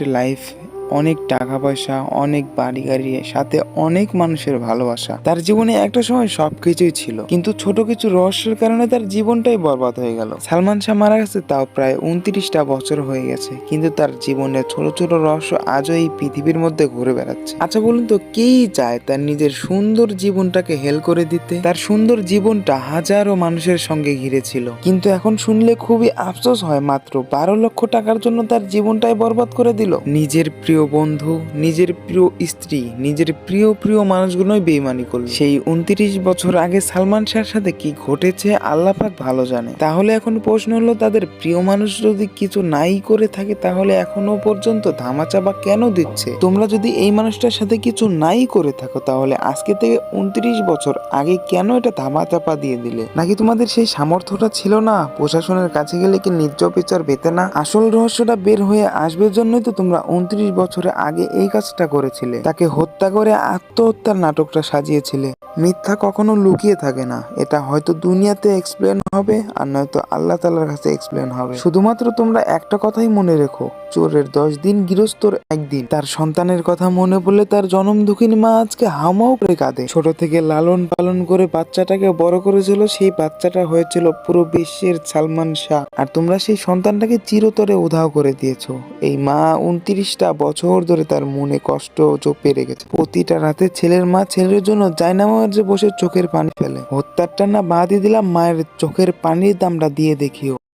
একটা লাইফ অনেক টাকা পয়সা, অনেক বাড়ি গাড়ি, সাথে অনেক মানুষের ভালোবাসা। তার জীবনে একটা সময় সবকিছুই ছিল, কিন্তু ছোট কিছু রহস্যের কারণে তার জীবনটাই বরবাদ হয়ে গেল। সালমান শাহ মারা গেছে তাও প্রায় উনত্রিশটা বছর হয়ে গেছে, কিন্তু তার জীবনের ছোট ছোট রহস্য আজও এই পৃথিবীর মধ্যে ঘুরে বেড়াচ্ছে। আচ্ছা বলুন তো, কেই চায় তার নিজের সুন্দর জীবনটাকে হেল করে দিতে? তার সুন্দর জীবনটা হাজারো মানুষের সঙ্গে ঘিরে ছিল কিন্তু এখন শুনলে খুবই আফসোস হয়, মাত্র বারো লক্ষ টাকার জন্য তার জীবনটাই বরবাদ করে দিল। নিজের প্রিয় বন্ধু, নিজের প্রিয় স্ত্রী, নিজের প্রিয় প্রিয় মানুষগুলোই বেইমানি করল। সেই উনত্রিশ বছর আগে সালমান শাহর সাথে কি ঘটেছে, আল্লাহ পাক ভালো জানে। তাহলে এখন প্রশ্ন হলো, তাদের প্রিয় মানুষ যদি কিছু নাই করে থাকে, তাহলে এখনও পর্যন্ত ধামাচাপা কেন দিচ্ছে? তোমরা যদি এই মানুষটার সাথে কিছু নাই করে থাকো, তাহলে আজকে থেকে উনত্রিশ বছর আগে কেন এটা ধামাচাপা দিয়ে দিলে? নাকি তোমাদের সেই সামর্থ্যটা ছিল না? প্রশাসনের কাছে গেলে কি নির্জয় বিচার পেতে না? আসল রহস্যটা বের হয়ে আসবে জন্যই তো তোমরা উনত্রিশ বছরে আগে এই কাজটা করেছিলে। তাকে হত্যা করে আত্মহত্যার নাটকটা সাজিয়েছিলে। মিথ্যা কখনো লুকিয়ে থাকে না। এটা হয়তো দুনিয়াতে এক্সপ্লেন হবে, আর নয়তো আল্লাহ তালার কাছে এক্সপ্লেন হবে। শুধুমাত্র তোমরা একটা কথাই মনে রেখো, চোরের দশ দিন গৃহস্থর একদিন। তার সন্তানের কথা মনে পড়লে তার জনম দুঃখিনী মা আজকে হামাও করে কাঁদে। ছোট থেকে লালন পালন করে বাচ্চাটাকে বড় করেছিল, সেই বাচ্চাটা হয়েছিল পুরো বিশ্বের সালমান শাহ। আর তোমরা সেই সন্তানটাকে চিরতরে উধাও করে দিয়েছ। এই মা উনত্রিশটা বছর ধরে তার মনে কষ্ট চোখ পেরে গেছে। প্রতিটা রাতে ছেলের মা ছেলের জন্য জায়নামাজে বসে চোখের পানি ফেলে। হত্যারটা না বাদই দিলাম মায়ের চোখের পানির দামটা দিয়ে দেখিও।